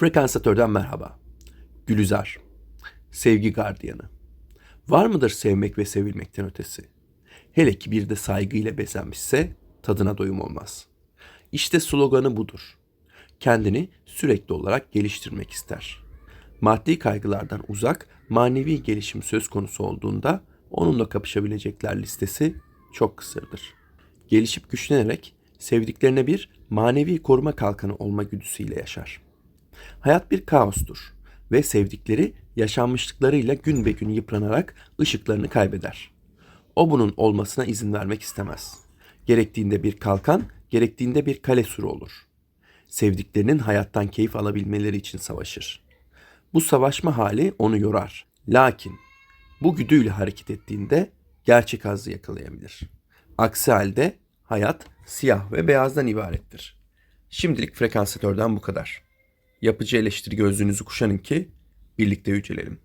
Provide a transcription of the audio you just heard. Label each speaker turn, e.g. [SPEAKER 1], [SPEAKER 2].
[SPEAKER 1] Frekansatörden merhaba. Gülizar. Sevgi gardiyanı. Var mıdır sevmek ve sevilmekten ötesi? Hele ki bir de saygıyla bezenmişse tadına doyum olmaz. İşte sloganı budur. Kendini sürekli olarak geliştirmek ister. Maddi kaygılardan uzak, manevi gelişim söz konusu olduğunda onunla kapışabilecekler listesi çok kısırdır. Gelişip güçlenerek sevdiklerine bir manevi koruma kalkanı olma güdüsüyle yaşar. Hayat bir kaostur ve sevdikleri yaşanmışlıklarıyla gün be gün yıpranarak ışıklarını kaybeder. O bunun olmasına izin vermek istemez. Gerektiğinde bir kalkan, gerektiğinde bir kale suru olur. Sevdiklerinin hayattan keyif alabilmeleri için savaşır. Bu savaşma hali onu yorar. Lakin bu güdüyle hareket ettiğinde gerçek hazzı yakalayabilir. Aksi halde hayat siyah ve beyazdan ibarettir. Şimdilik frekansatörden bu kadar. Yapıcı eleştiri gözlüğünüzü kuşanın ki birlikte yücelelim.